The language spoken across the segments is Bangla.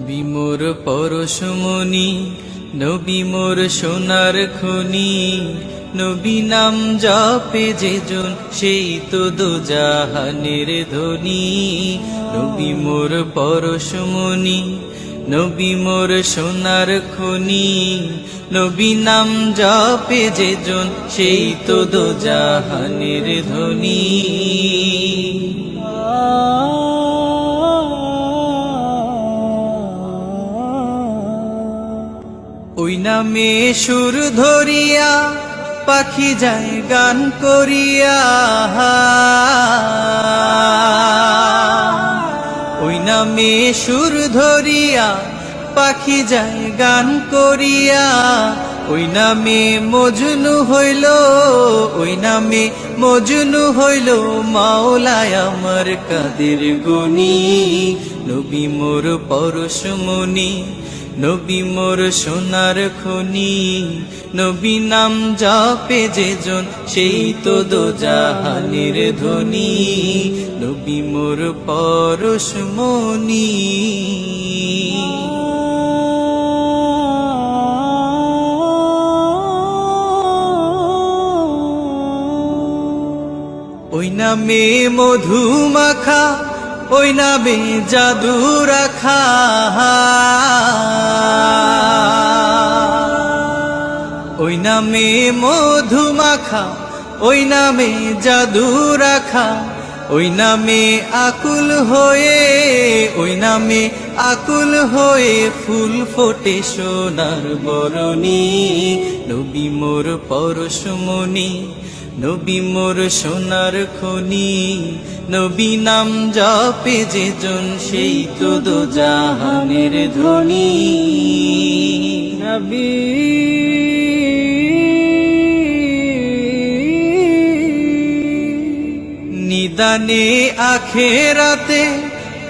নবী মোর পরশমণি নবী মোর সোনার খনি, নবী নাম জপে যেজন সেই তো দো জাহানের ধ্বনি নবী মোর পরশমণি নবী মোর সোনার খনি, নবী নাম জপে যেজন সেই তো দো জাহানের ধ্বনি ওই নামে সুর ধরিয়া পাখি যায় গান করিয়া। ওই নামে সুর ধরিয়া পাখি যায় গান করিয়া। ওই নামে মজনু হইল, ওই নামে মজনু হইল। মাওলায় আমার কাদের গুনি, নবী মোর পরশমণি নবী মোর সোনার খনি, নবী নাম জপে যেজন সেই তো দো জাহানের ধ্বনি নবী মোর পরশমণি ওই নামে মধু মাখা ওই নামে জাদু রাখা। ওই নামে মধু মাখা ওই নামে জাদু রাখা। ওই নামে আকুল হয়ে, ওই নামে আকুল হয়ে ফুল ফোটে সোনার বরণী। নবী মোর পরশমণি, নবী মোর সোনার খনি। নবী নাম জপে যেজন সেই তো দো জাহানের ধ্বনি। নবী নিদানে আখেরাতে,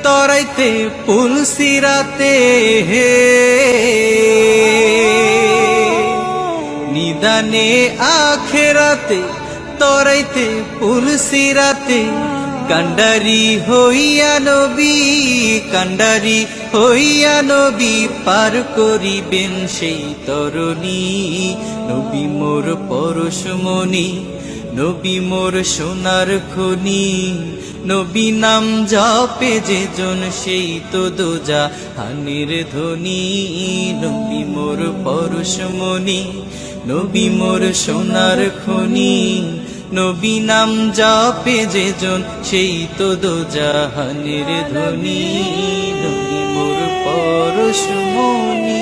তরাইতে পুলসিরাতে হে। নিদানে আখেরাতে, তরাইতে পুলসিরাতে কান্ডারি হইয়া নবী, কান্ডারি হইয়া নবী পার করিবেন সেই তরণী। নবী মোর পরশমণি নবী মোর সোনার খনি, নবী নাম জপে যেজন সেই তো দোজা হানির ধ্বনি। নবী মোর পরশমণি নবী মোর সোনার খনি, নবী নাম জপে যেজন সেই তো দোজা হানির ধ্বনি। নবী মোর পরশমণি